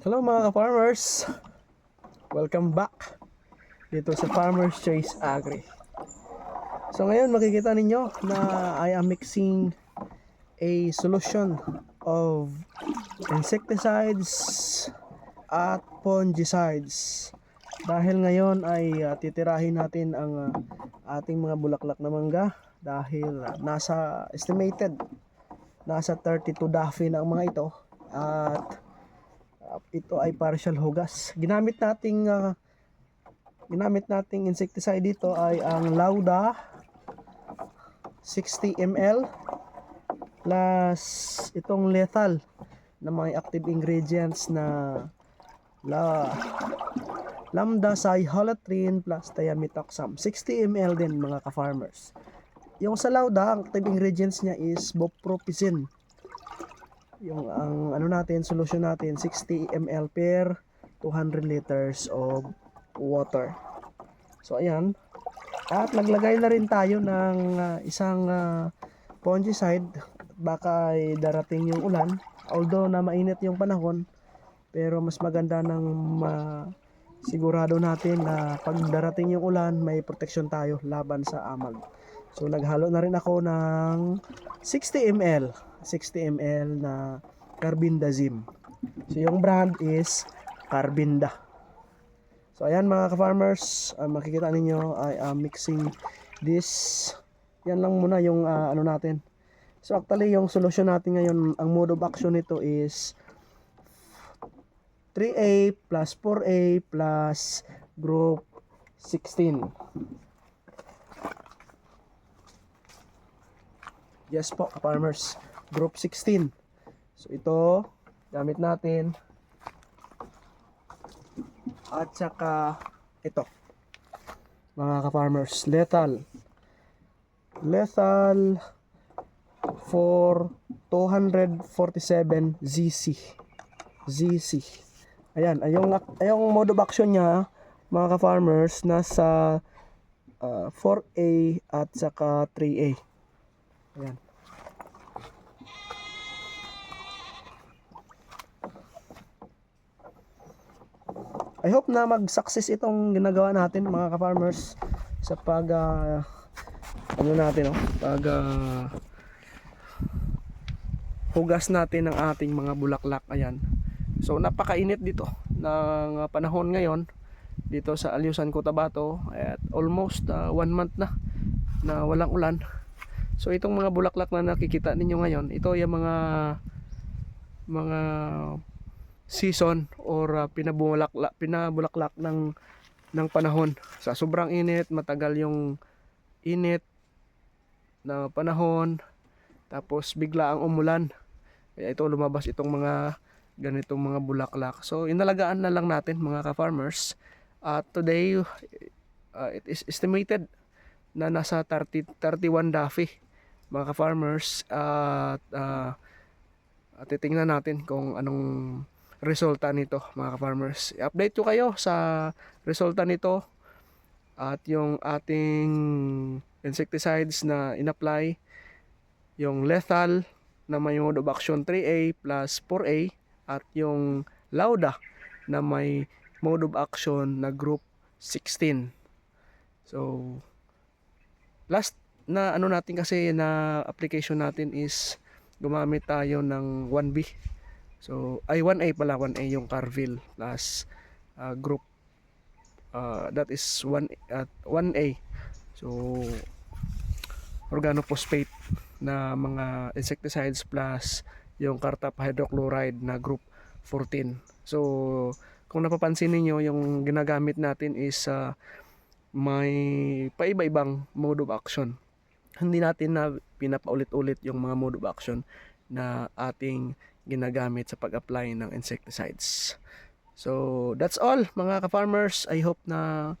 Hello mga ka-farmers! Welcome back dito sa Farmer's Choice Agri. So ngayon makikita ninyo na I am mixing a solution of insecticides at fungicides. Dahil ngayon ay uh, titirahin natin ang uh, ating mga bulaklak na mangga dahil uh, nasa estimated nasa 32 daffy na ang mga ito at ito ay partial hugas. Ginamit nating uh, ginamit nating insecticide dito ay ang Lauda 60 ml plus itong lethal na mga active ingredients na la lambda cyhalothrin plus thiamethoxam 60 ml din mga ka-farmers. Yung sa lauda ang active ingredients niya is bopropicin yung ang ano natin solution natin 60 ml per 200 liters of water. So ayan. At naglagay na rin tayo ng ah, isang ah, fungicide. Baka ay darating yung ulan. Although na mainit yung panahon. Pero mas maganda ng ma sigurado natin na pag darating yung ulan may protection tayo laban sa amag so naghalo na rin ako ng 60 ml 60 ml na carbindazim so yung brand is Carbinda so ayan mga ka-farmers ah, makikita ninyo I am mixing this yan lang muna yung ah, ano natin so actually yung solution natin ngayon ang mode of action nito is 3A plus 4A plus group 16. Yes po, farmers. Group 16. So ito, gamit natin. At saka ito. Mga ka-farmers, lethal. Lethal for 247 ZC. ZC. Ayan, ayong, ayong mode of action niya, mga ka-farmers, nasa ah, 4A at saka 3A. Ayan. I hope na mag-success itong ginagawa natin mga ka-farmers sa pag ah, ano natin oh, pag ah, hugas natin ng ating mga bulaklak ayan So napakainit dito ng uh, panahon ngayon dito sa Alyusan Cotabato at almost uh, one month na na walang ulan. So itong mga bulaklak na nakikita ninyo ngayon, ito yung mga mga season or uh, pinabulaklak pinabulaklak ng ng panahon. Sa sobrang init, matagal yung init na panahon tapos bigla ang umulan. Kaya ito lumabas itong mga ganitong mga bulaklak. So inalagaan na lang natin mga ka-farmers. At today uh, it is estimated na nasa 30 31 daffy mga ka-farmers at uh, at titingnan natin kung anong resulta nito mga ka-farmers. I-update ko kayo sa resulta nito at yung ating insecticides na in-apply yung lethal na may mode of action 3A plus 4A at yung Lauda na may mode of action na group 16. So last na ano natin kasi na application natin is gumamit tayo ng 1B. So ay 1A pala 1A yung Carville plus uh, group uh, that is 1 at 1A. So organophosphate na mga insecticides plus yung cartap hydrochloride na group 14. So, kung napapansin niyo yung ginagamit natin is uh, may paiba-ibang mode of action. Hindi natin na pinapaulit-ulit yung mga mode of action na ating ginagamit sa pag-apply ng insecticides. So, that's all mga ka-farmers. I hope na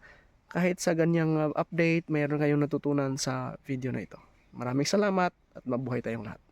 kahit sa ganyang uh, update, mayroon kayong natutunan sa video na ito. Maraming salamat at mabuhay tayong lahat.